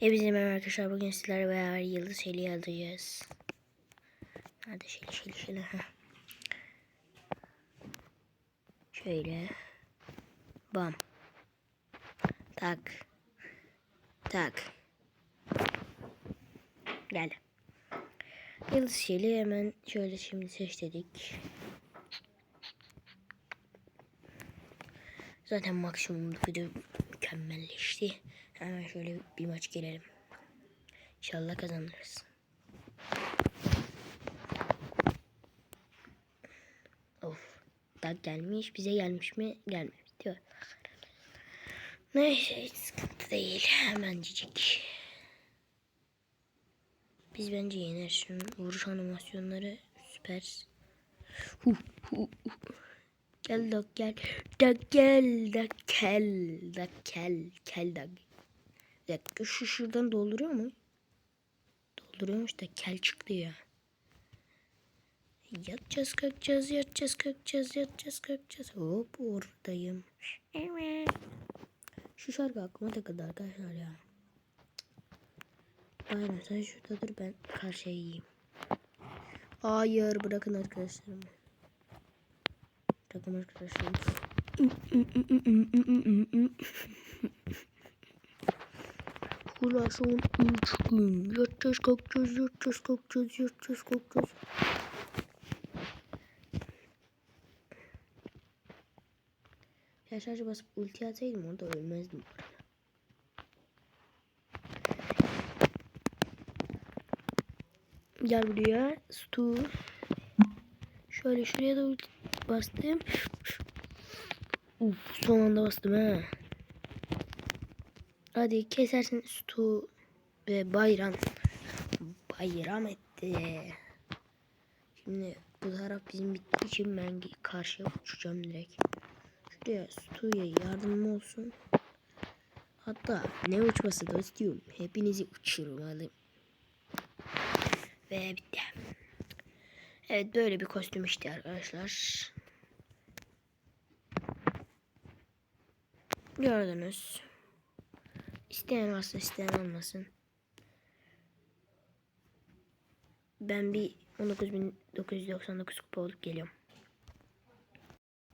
Hepinize merhaba arkadaşlar. Bugün sizlerle beraber yıldız şeli alacağız. Hadi şeli şeli şeli. heh. Şöyle. Bam. Tak. Tak. Gel. Yıldız şeli hemen şöyle şimdi seç dedik. Zaten maksimum video mükemmelleşti. Hemen şöyle bir maç girelim. İnşallah kazanırız. Of. Tak gelmiş. Bize gelmiş mi? Gelmemiş. Diyor. Neyse hiç sıkıntı değil. Hemen cicik. Biz bence yeneriz. Şunun vuruş animasyonları süper. Hu, hu, hu. Gel dak gel. Dak gel dak gel dak gel kel dak. Bir dakika şu şuradan dolduruyor mu? Dolduruyormuş da kel çıktı ya. Yatacağız kalkacağız yatacağız kalkacağız yatacağız kalkacağız. Hop oradayım. Evet. Şu şarkı aklıma takıldı arkadaşlar ya. Aynen sen şurada dur ben karşıya yiyeyim. Hayır bırakın arkadaşlarımı. Bırakın arkadaşlarımı. Kula son 3 gün. Yatacağız kalkacağız yatacağız kalkacağız yatacağız kalkacağız. Ya şarjı basıp ulti atsaydım orada ölmezdim bu arada. Gel buraya. Stu. Şöyle şuraya da bastım. Uf, son anda bastım ha. Hadi kesersin Stu ve bayram. Bayram etti. Şimdi bu taraf bizim bittiği için ben karşıya uçacağım direkt. Şuraya Stu'ya yardım olsun. Hatta ne uçması da istiyorum. Hepinizi uçurmalım. Ve bitti. Evet böyle bir kostüm işte arkadaşlar. Gördünüz. İsteyen varsa isteyen olmasın. Ben bir 19.999 kupa olup geliyorum.